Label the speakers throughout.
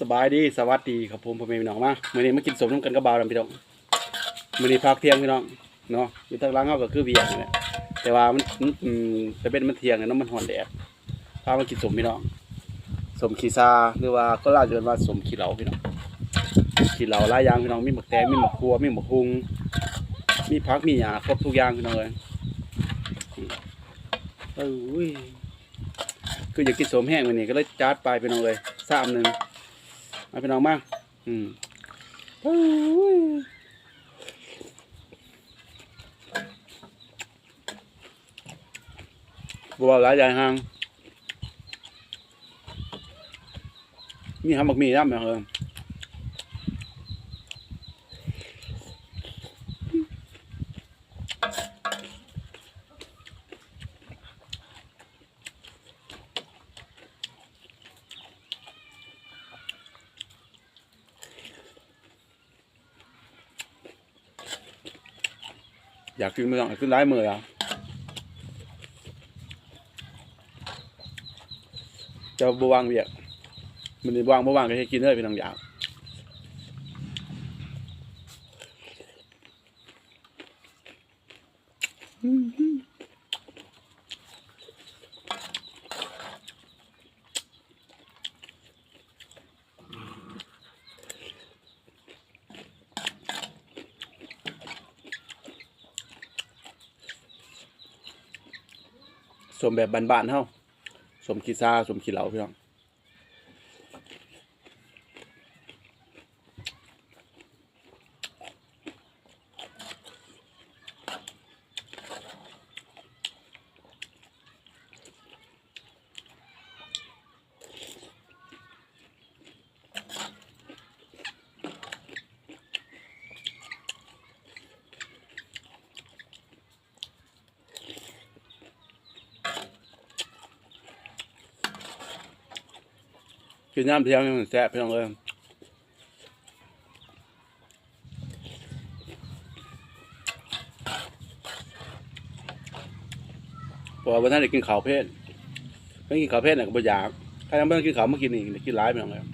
Speaker 1: สบายดีสวัสดีครับผมพ่อแม่พี่น้องมาเมื้อนี้มากินสมน้ำกันกับบ่าวแล้วพี่น้องเมื้อนี้พักเที่ยงพี่น้องเนาะอยู่ทางหล่างเฮาก็คือเวียงนี่แหละแต่ว่ามันอืมจะเป็นมันเที่ยงเนาะมันฮ้อนแดดพามากินสมพี่น้องสมขี้ซาหรือว่าก็ล่าวเอิ้นว่าสมขี้เหลาพี่น้องขี้เหลาหลายอย่างพี่น้องมีหมกแตงมีหมกครัวมีหมกฮุงมีผักมีหญ้าครบทุกอย่างพี่น้องเอ้ยเอ้ยคืออยากกินสมแห้งวันนี้ก็เลยจัดไปพี่น้องเลยสามหนึ่ง ไปน้องมาอืมบัวหลายอย่างหางมีทำบักมีน้ำอย่างเอ อยากกินไม่ต้องขึ้นร้ายมืออะจะบวางเวียกมันบวางบวางก็ให้กินเลยเป็นทางอยาก สมแบบบานๆเฮาสมขี้ซาสมขี้เหลาพี่น้อง กินน้ำเที่ยงนี่มันแซ่บพี่น้องเอ้ยเพราะว่าวันนั้นได้กินข้าวเพศไม่กินข้าวเพศน่ะก็บ่อยากถ้ายังไม่ต้องกินข้าวมากินนี่กินร้ายพี่น้องเอ้ย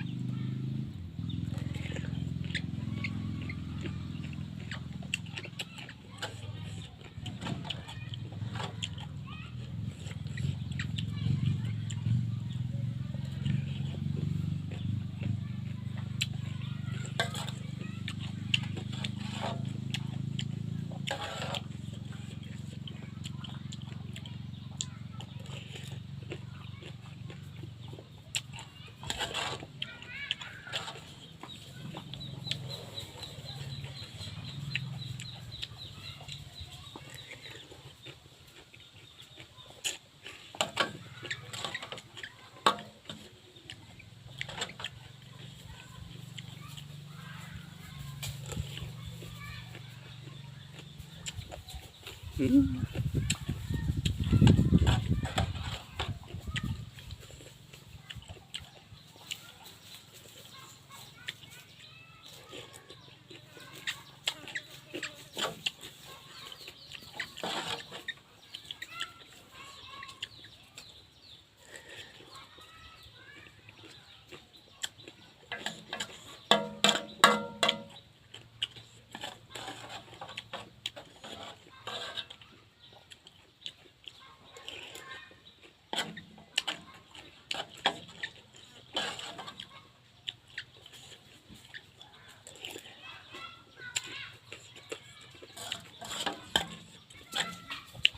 Speaker 1: อื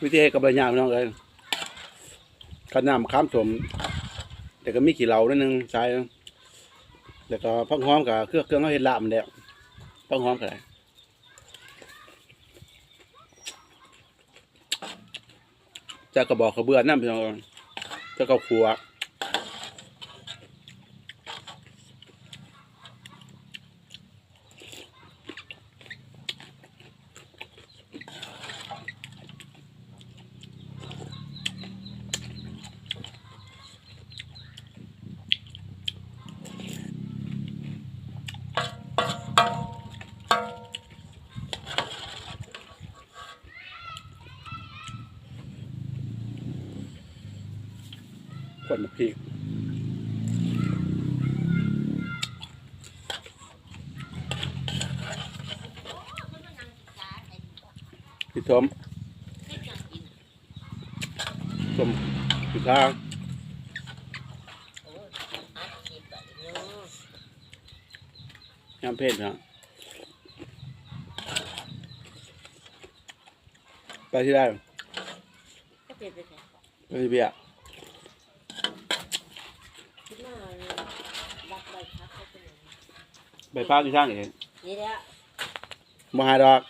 Speaker 1: วิธีให้กับใบหญ้าพี่น้องเอ้ยข้าวน้ำข้ามสม แต่ก็มีขี้เหล่านิดนึงใช่แล้วก็พักหอมกับเครื่องเครื่องเขาเห็ดลาบมันแหละพักหอมกับอะไรจะกระบอกกระเบือน้ำพี่น้องจะกระขวด นพริกพี่ทอมสมที่ทา
Speaker 2: งยน้ำ
Speaker 1: เผ็ดนะไปที่ได้
Speaker 2: ไป
Speaker 1: ที่เบีย ไปพักที่ช่างเอง
Speaker 2: นี่แหละ
Speaker 1: มาหาดอก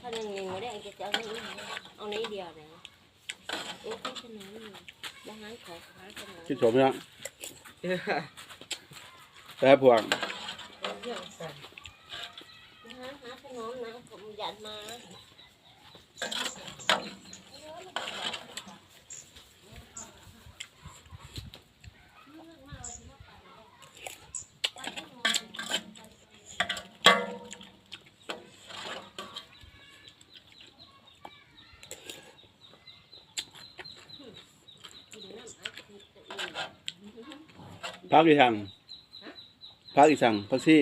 Speaker 2: ถ้าหนึ่งหนึ่งไม่ได้เอาจะเอานี้เอานี้เดียวนะโอ้แค่ขนาดนี้บ้านขอค้าขนาด
Speaker 1: คิดสมนะแต่พวง
Speaker 2: เรื่องสั่นหาหาขนมนะผมหยัดมา
Speaker 1: พักที่ช่างพักที่ช่างพักซี่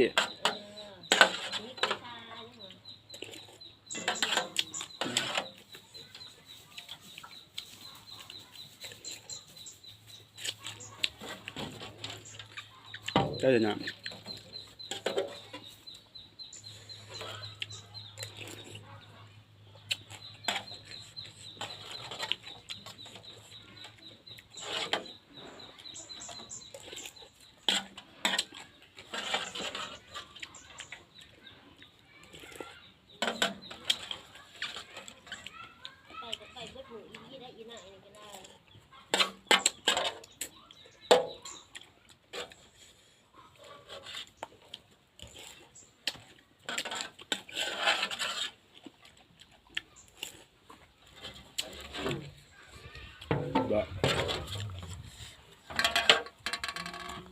Speaker 1: ก็จะเนี่ย